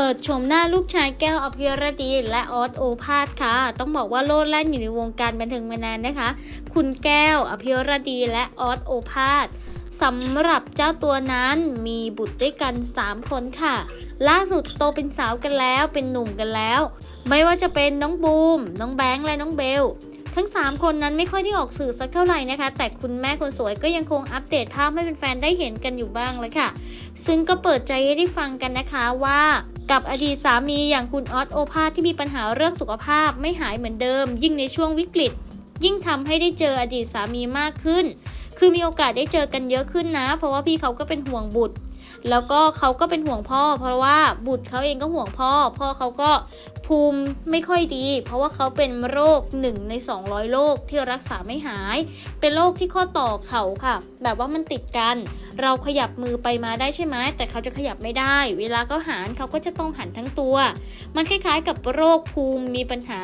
ปิดชมหน้าลูกชายแก้วอภิรดีและออสโอภาสค่ะ ต้องบอกว่าโลดแล่นอยู่ในวงการบันเทิงมานานนะคะ คุณแก้วอภิรดีและออสโอภาสสำหรับเจ้าตัวนั้นมีบุตรด้วยกัน 3 คนค่ะ ล่าสุดโตเป็นสาวกันแล้วเป็นหนุ่มกันแล้ว ไม่ว่าจะเป็นน้องบูม น้องแบงค์และน้องเบลทั้ง 3 คนนั้นไม่ค่อยได้ออกสื่อสักเท่าไหร่นะคะ แต่คุณแม่คนสวยก็ยังคงอัปเดตภาพให้แฟนๆได้เห็นกันอยู่บ้างเลยค่ะ ซึ่งก็เปิดใจให้ได้ฟังกันนะคะว่า กับอดีตสามีอย่างคุณออสโอภาสที่มีปัญหาเรื่องสุขภาพไม่หายเหมือนเดิม ยิ่งในช่วงวิกฤต ยิ่งทำให้ได้เจออดีตสามีมากขึ้น คือมีโอกาสได้เจอกันเยอะขึ้นนะ เพราะว่าพี่เขาก็เป็นห่วงบุตร แล้วก็เขาก็เป็นห่วงพ่อ เพราะว่าบุตรเขาเองก็ห่วงพ่อ พ่อเขาก็ ภูมิไม่ค่อยดี เพราะว่าเขาเป็นโรคหนึ่งใน 200 โรคที่รักษาไม่หาย เป็นโรคที่ข้อต่อเข่าค่ะ แบบว่ามันติดกัน เราขยับมือไปมาได้ใช่ไหมแต่เขาจะขยับไม่ได้ เวลาเขาหันเขาก็จะต้องหันทั้งตัว มันคล้ายๆ กับโรคภูมิมีปัญหา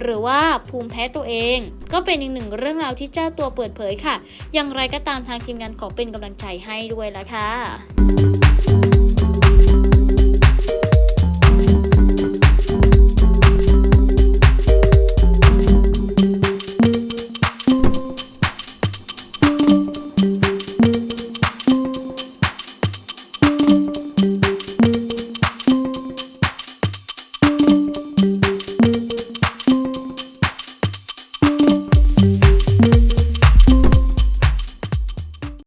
หรือว่าภูมิแพ้ตัวเอง ก็เป็นอีกหนึ่งเรื่องราวที่เจ้าตัวเปิดเผยค่ะ อย่างไรก็ตามทางทีมงานขอเป็นกำลังใจให้ด้วยละค่ะ